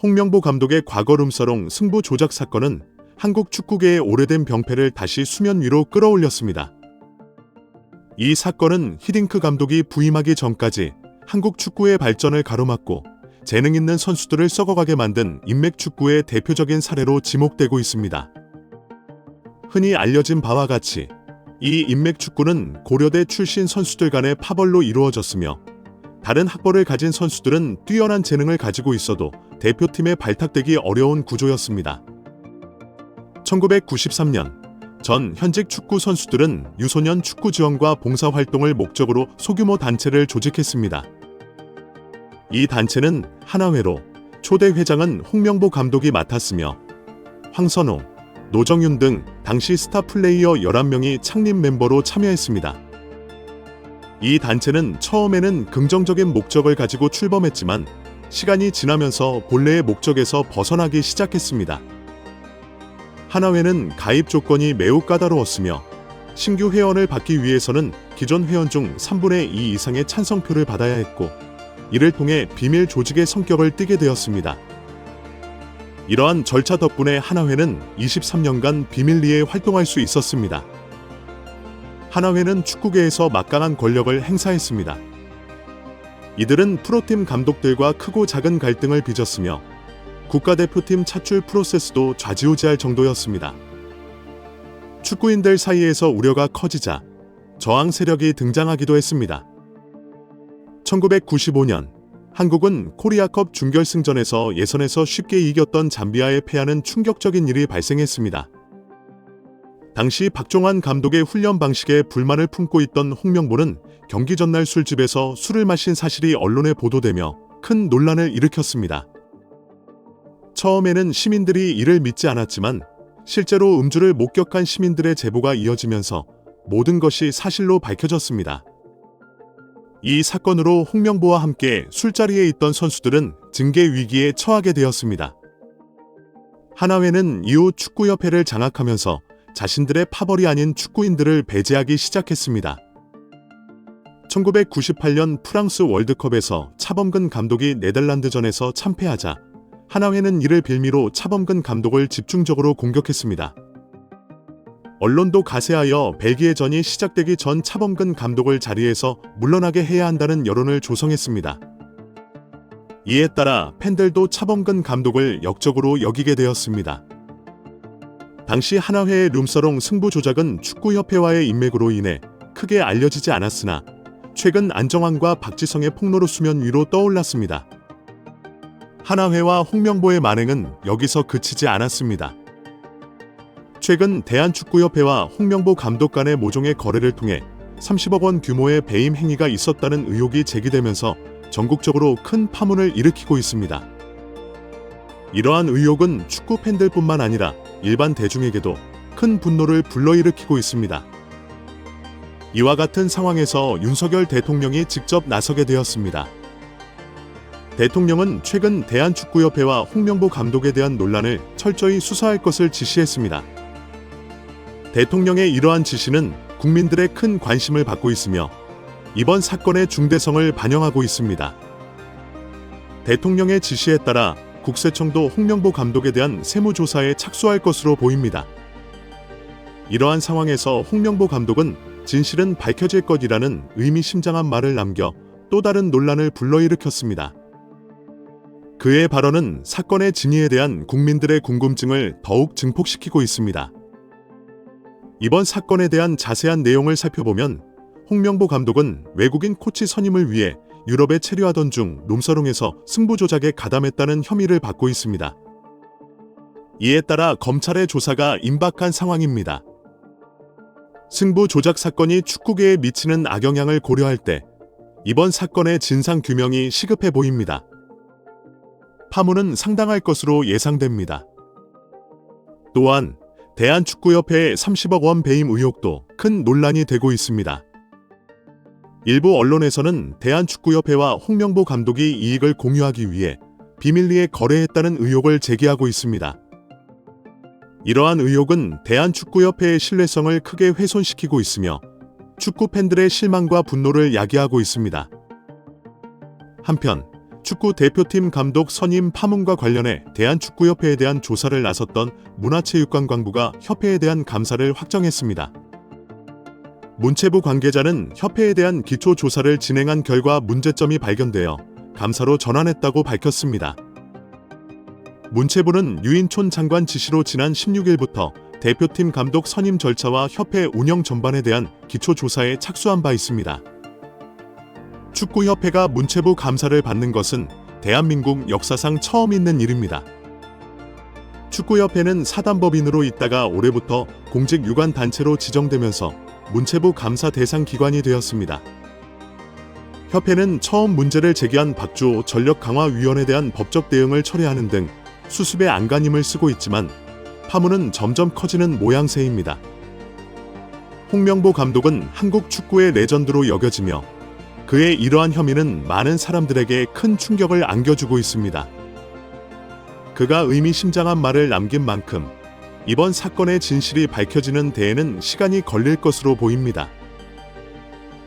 홍명보 감독의 과거 룸사롱 승부 조작 사건은 한국 축구계의 오래된 병폐를 다시 수면 위로 끌어올렸습니다. 이 사건은 히딩크 감독이 부임하기 전까지 한국 축구의 발전을 가로막고 재능 있는 선수들을 썩어가게 만든 인맥 축구의 대표적인 사례로 지목되고 있습니다. 흔히 알려진 바와 같이 이 인맥 축구는 고려대 출신 선수들 간의 파벌로 이루어졌으며 다른 학벌을 가진 선수들은 뛰어난 재능을 가지고 있어도 대표팀에 발탁되기 어려운 구조였습니다. 1993년 전 현직 축구 선수들은 유소년 축구 지원과 봉사 활동을 목적으로 소규모 단체를 조직했습니다. 이 단체는 하나회로 초대 회장은 홍명보 감독이 맡았으며 황선호, 노정윤 등 당시 스타 플레이어 11명이 창립 멤버로 참여했습니다. 이 단체는 처음에는 긍정적인 목적을 가지고 출범했지만 시간이 지나면서 본래의 목적에서 벗어나기 시작했습니다. 하나회는 가입 조건이 매우 까다로웠으며 신규 회원을 받기 위해서는 기존 회원 중 3분의 2 이상의 찬성표를 받아야 했고 이를 통해 비밀 조직의 성격을 띠게 되었습니다. 이러한 절차 덕분에 하나회는 23년간 비밀리에 활동할 수 있었습니다. 하나회는 축구계에서 막강한 권력을 행사했습니다. 이들은 프로팀 감독들과 크고 작은 갈등을 빚었으며 국가대표팀 차출 프로세스도 좌지우지할 정도였습니다. 축구인들 사이에서 우려가 커지자 저항 세력이 등장하기도 했습니다. 1995년 한국은 코리아컵 준결승전에서 예선에서 쉽게 이겼던 잠비아에 패하는 충격적인 일이 발생했습니다. 당시 박종환 감독의 훈련 방식에 불만을 품고 있던 홍명보는 경기 전날 술집에서 술을 마신 사실이 언론에 보도되며 큰 논란을 일으켰습니다. 처음에는 시민들이 이를 믿지 않았지만 실제로 음주를 목격한 시민들의 제보가 이어지면서 모든 것이 사실로 밝혀졌습니다. 이 사건으로 홍명보와 함께 술자리에 있던 선수들은 징계 위기에 처하게 되었습니다. 하나회는 이후 축구협회를 장악하면서 자신들의 파벌이 아닌 축구인들을 배제하기 시작했습니다. 1998년 프랑스 월드컵에서 차범근 감독이 네덜란드전에서 참패하자 하나회는 이를 빌미로 차범근 감독을 집중적으로 공격했습니다. 언론도 가세하여 벨기에전이 시작되기 전 차범근 감독을 자리에서 물러나게 해야 한다는 여론을 조성했습니다. 이에 따라 팬들도 차범근 감독을 역적으로 여기게 되었습니다. 당시 하나회의 룸서롱 승부 조작은 축구협회와의 인맥으로 인해 크게 알려지지 않았으나 최근 안정환과 박지성의 폭로로 수면 위로 떠올랐습니다. 하나회와 홍명보의 만행은 여기서 그치지 않았습니다. 최근 대한축구협회와 홍명보 감독 간의 모종의 거래를 통해 30억 원 규모의 배임 행위가 있었다는 의혹이 제기되면서 전국적으로 큰 파문을 일으키고 있습니다. 이러한 의혹은 축구 팬들뿐만 아니라 일반 대중에게도 큰 분노를 불러일으키고 있습니다. 이와 같은 상황에서 윤석열 대통령이 직접 나서게 되었습니다. 대통령은 최근 대한축구협회와 홍명보 감독에 대한 논란을 철저히 수사할 것을 지시했습니다. 대통령의 이러한 지시는 국민들의 큰 관심을 받고 있으며 이번 사건의 중대성을 반영하고 있습니다. 대통령의 지시에 따라 국세청도 홍명보 감독에 대한 세무조사에 착수할 것으로 보입니다. 이러한 상황에서 홍명보 감독은 진실은 밝혀질 것이라는 의미심장한 말을 남겨 또 다른 논란을 불러일으켰습니다. 그의 발언은 사건의 진위에 대한 국민들의 궁금증을 더욱 증폭시키고 있습니다. 이번 사건에 대한 자세한 내용을 살펴보면 홍명보 감독은 외국인 코치 선임을 위해 유럽에 체류하던 중 놈사롱에서 승부 조작에 가담했다는 혐의를 받고 있습니다. 이에 따라 검찰의 조사가 임박한 상황입니다. 승부 조작 사건이 축구계에 미치는 악영향을 고려할 때 이번 사건의 진상 규명이 시급해 보입니다. 파문은 상당할 것으로 예상됩니다. 또한 대한축구협회의 30억 원 배임 의혹도 큰 논란이 되고 있습니다. 일부 언론에서는 대한축구협회와 홍명보 감독이 이익을 공유하기 위해 비밀리에 거래했다는 의혹을 제기하고 있습니다. 이러한 의혹은 대한축구협회의 신뢰성을 크게 훼손시키고 있으며 축구 팬들의 실망과 분노를 야기하고 있습니다. 한편 축구 대표팀 감독 선임 파문과 관련해 대한축구협회에 대한 조사를 나섰던 문화체육관광부가 협회에 대한 감사를 확정했습니다. 문체부 관계자는 협회에 대한 기초 조사를 진행한 결과 문제점이 발견되어 감사로 전환했다고 밝혔습니다. 문체부는 유인촌 장관 지시로 지난 16일부터 대표팀 감독 선임 절차와 협회 운영 전반에 대한 기초 조사에 착수한 바 있습니다. 축구협회가 문체부 감사를 받는 것은 대한민국 역사상 처음 있는 일입니다. 축구협회는 사단법인으로 있다가 올해부터 공직 유관 단체로 지정되면서 문체부 감사 대상 기관이 되었습니다. 협회는 처음 문제를 제기한 박주호 전력강화위원에 대한 법적 대응을 처리하는 등 수습의 안간힘을 쓰고 있지만 파문은 점점 커지는 모양새입니다. 홍명보 감독은 한국 축구의 레전드로 여겨지며 그의 이러한 혐의는 많은 사람들에게 큰 충격을 안겨주고 있습니다. 그가 의미심장한 말을 남긴 만큼 이번 사건의 진실이 밝혀지는 데에는 시간이 걸릴 것으로 보입니다.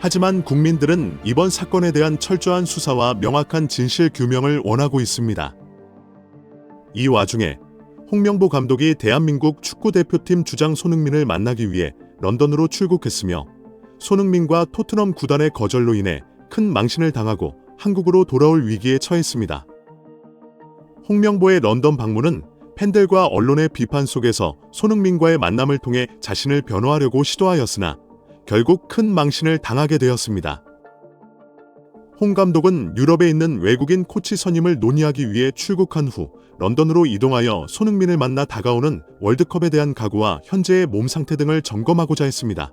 하지만 국민들은 이번 사건에 대한 철저한 수사와 명확한 진실 규명을 원하고 있습니다. 이 와중에 홍명보 감독이 대한민국 축구대표팀 주장 손흥민을 만나기 위해 런던으로 출국했으며 손흥민과 토트넘 구단의 거절로 인해 큰 망신을 당하고 한국으로 돌아올 위기에 처했습니다. 홍명보의 런던 방문은 팬들과 언론의 비판 속에서 손흥민과의 만남을 통해 자신을 변호하려고 시도하였으나 결국 큰 망신을 당하게 되었습니다. 홍 감독은 유럽에 있는 외국인 코치 선임을 논의하기 위해 출국한 후 런던으로 이동하여 손흥민을 만나 다가오는 월드컵에 대한 각오와 현재의 몸 상태 등을 점검하고자 했습니다.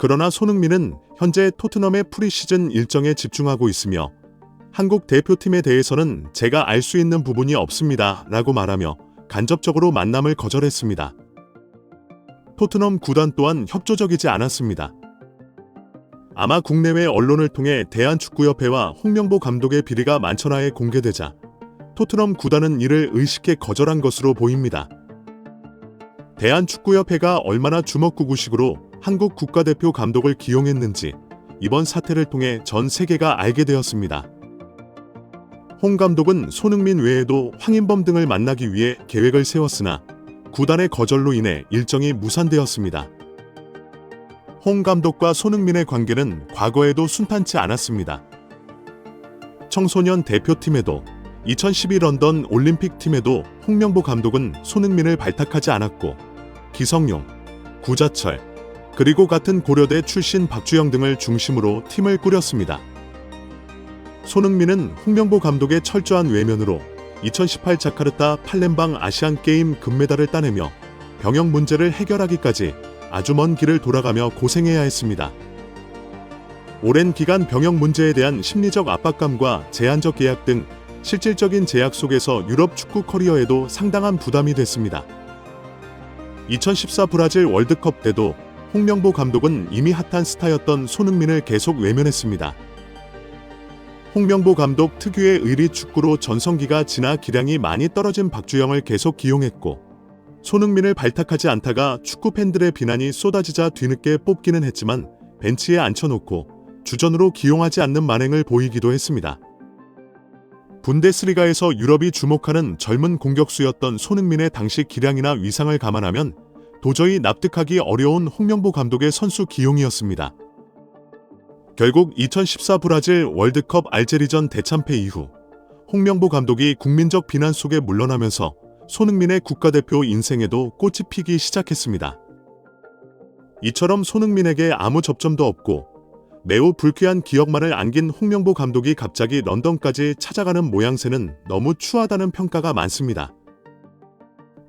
그러나 손흥민은 현재 토트넘의 프리시즌 일정에 집중하고 있으며 한국 대표팀에 대해서는 제가 알 수 있는 부분이 없습니다. 라고 말하며 간접적으로 만남을 거절했습니다. 토트넘 구단 또한 협조적이지 않았습니다. 아마 국내외 언론을 통해 대한축구협회와 홍명보 감독의 비리가 만천하에 공개되자 토트넘 구단은 이를 의식해 거절한 것으로 보입니다. 대한축구협회가 얼마나 주먹구구식으로 한국 국가대표 감독을 기용했는지 이번 사태를 통해 전 세계가 알게 되었습니다. 홍 감독은 손흥민 외에도 황인범 등을 만나기 위해 계획을 세웠으나 구단의 거절로 인해 일정이 무산되었습니다. 홍 감독과 손흥민의 관계는 과거에도 순탄치 않았습니다. 청소년 대표팀에도 2012 런던 올림픽 팀에도 홍명보 감독은 손흥민을 발탁하지 않았고 기성용, 구자철, 그리고 같은 고려대 출신 박주영 등을 중심으로 팀을 꾸렸습니다. 손흥민은 홍명보 감독의 철저한 외면으로 2018 자카르타 팔렘방 아시안 게임 금메달을 따내며 병역 문제를 해결하기까지 아주 먼 길을 돌아가며 고생해야 했습니다. 오랜 기간 병역 문제에 대한 심리적 압박감과 제한적 계약 등 실질적인 제약 속에서 유럽 축구 커리어에도 상당한 부담이 됐습니다. 2014 브라질 월드컵 때도 홍명보 감독은 이미 핫한 스타였던 손흥민을 계속 외면했습니다. 홍명보 감독 특유의 의리 축구로 전성기가 지나 기량이 많이 떨어진 박주영을 계속 기용했고 손흥민을 발탁하지 않다가 축구 팬들의 비난이 쏟아지자 뒤늦게 뽑기는 했지만 벤치에 앉혀놓고 주전으로 기용하지 않는 만행을 보이기도 했습니다. 분데스리가에서 유럽이 주목하는 젊은 공격수였던 손흥민의 당시 기량이나 위상을 감안하면 도저히 납득하기 어려운 홍명보 감독의 선수 기용이었습니다. 결국 2014 브라질 월드컵 알제리전 대참패 이후 홍명보 감독이 국민적 비난 속에 물러나면서 손흥민의 국가대표 인생에도 꽃이 피기 시작했습니다. 이처럼 손흥민에게 아무 접점도 없고 매우 불쾌한 기억만을 안긴 홍명보 감독이 갑자기 런던까지 찾아가는 모양새는 너무 추하다는 평가가 많습니다.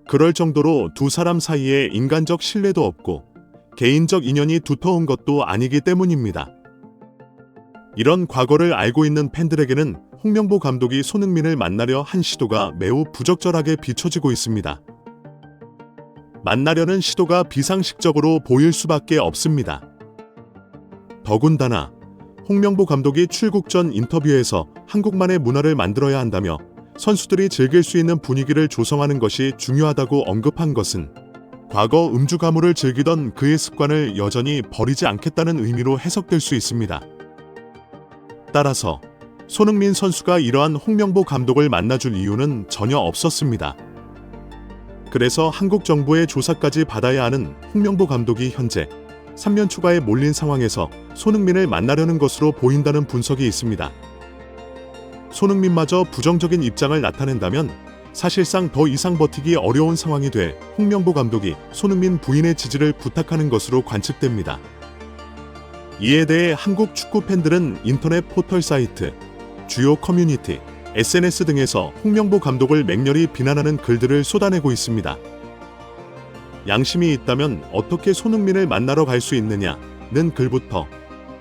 그럴 정도로 두 사람 사이에 인간적 신뢰도 없고 개인적 인연이 두터운 것도 아니기 때문입니다. 이런 과거를 알고 있는 팬들에게는 홍명보 감독이 손흥민을 만나려 한 시도가 매우 부적절하게 비춰지고 있습니다. 만나려는 시도가 비상식적으로 보일 수밖에 없습니다. 더군다나 홍명보 감독이 출국 전 인터뷰에서 한국만의 문화를 만들어야 한다며 선수들이 즐길 수 있는 분위기를 조성하는 것이 중요하다고 언급한 것은 과거 음주 가무를 즐기던 그의 습관을 여전히 버리지 않겠다는 의미로 해석될 수 있습니다. 따라서 손흥민 선수가 이러한 홍명보 감독을 만나줄 이유는 전혀 없었습니다. 그래서 한국 정부의 조사까지 받아야 하는 홍명보 감독이 현재 3년 추가에 몰린 상황에서 손흥민을 만나려는 것으로 보인다는 분석이 있습니다. 손흥민마저 부정적인 입장을 나타낸다면 사실상 더 이상 버티기 어려운 상황이 돼 홍명보 감독이 손흥민 부인의 지지를 부탁하는 것으로 관측됩니다. 이에 대해 한국 축구 팬들은 인터넷 포털 사이트, 주요 커뮤니티, SNS 등에서 홍명보 감독을 맹렬히 비난하는 글들을 쏟아내고 있습니다. 양심이 있다면 어떻게 손흥민을 만나러 갈 수 있느냐는 글부터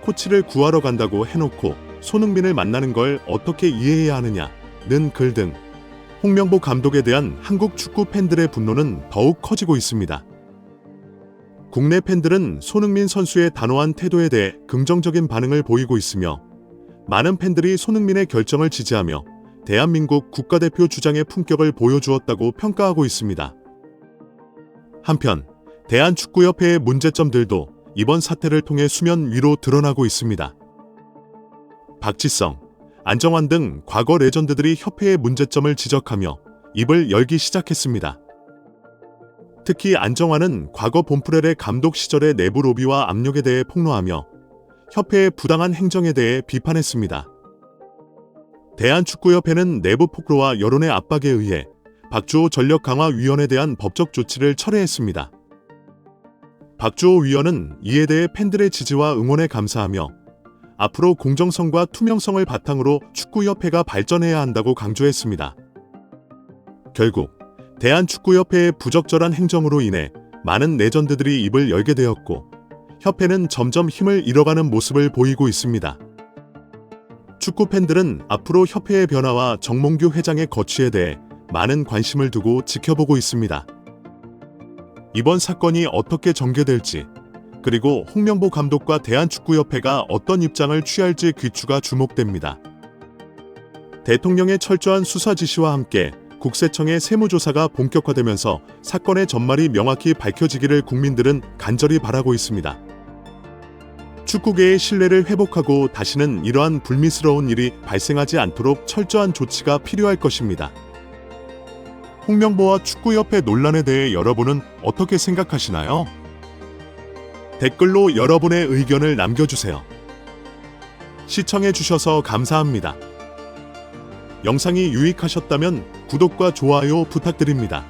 코치를 구하러 간다고 해놓고 손흥민을 만나는 걸 어떻게 이해해야 하느냐는 글 등 홍명보 감독에 대한 한국 축구 팬들의 분노는 더욱 커지고 있습니다. 국내 팬들은 손흥민 선수의 단호한 태도에 대해 긍정적인 반응을 보이고 있으며 많은 팬들이 손흥민의 결정을 지지하며 대한민국 국가대표 주장의 품격을 보여주었다고 평가하고 있습니다. 한편 대한축구협회의 문제점들도 이번 사태를 통해 수면 위로 드러나고 있습니다. 박지성, 안정환 등 과거 레전드들이 협회의 문제점을 지적하며 입을 열기 시작했습니다. 특히 안정환은 과거 본프렐의 감독 시절의 내부 로비와 압력에 대해 폭로하며 협회의 부당한 행정에 대해 비판했습니다. 대한축구협회는 내부 폭로와 여론의 압박에 의해 박주호 전력강화위원에 대한 법적 조치를 철회했습니다. 박주호 위원은 이에 대해 팬들의 지지와 응원에 감사하며 앞으로 공정성과 투명성을 바탕으로 축구협회가 발전해야 한다고 강조했습니다. 결국 대한축구협회의 부적절한 행정으로 인해 많은 레전드들이 입을 열게 되었고 협회는 점점 힘을 잃어가는 모습을 보이고 있습니다. 축구 팬들은 앞으로 협회의 변화와 정몽규 회장의 거취에 대해 많은 관심을 두고 지켜보고 있습니다. 이번 사건이 어떻게 전개될지, 그리고 홍명보 감독과 대한축구협회가 어떤 입장을 취할지 귀추가 주목됩니다. 대통령의 철저한 수사 지시와 함께 국세청의 세무조사가 본격화되면서 사건의 전말이 명확히 밝혀지기를 국민들은 간절히 바라고 있습니다. 축구계의 신뢰를 회복하고 다시는 이러한 불미스러운 일이 발생하지 않도록 철저한 조치가 필요할 것입니다. 홍명보와 축구협회 논란에 대해 여러분은 어떻게 생각하시나요? 댓글로 여러분의 의견을 남겨주세요. 시청해주셔서 감사합니다. 영상이 유익하셨다면 구독과 좋아요 부탁드립니다.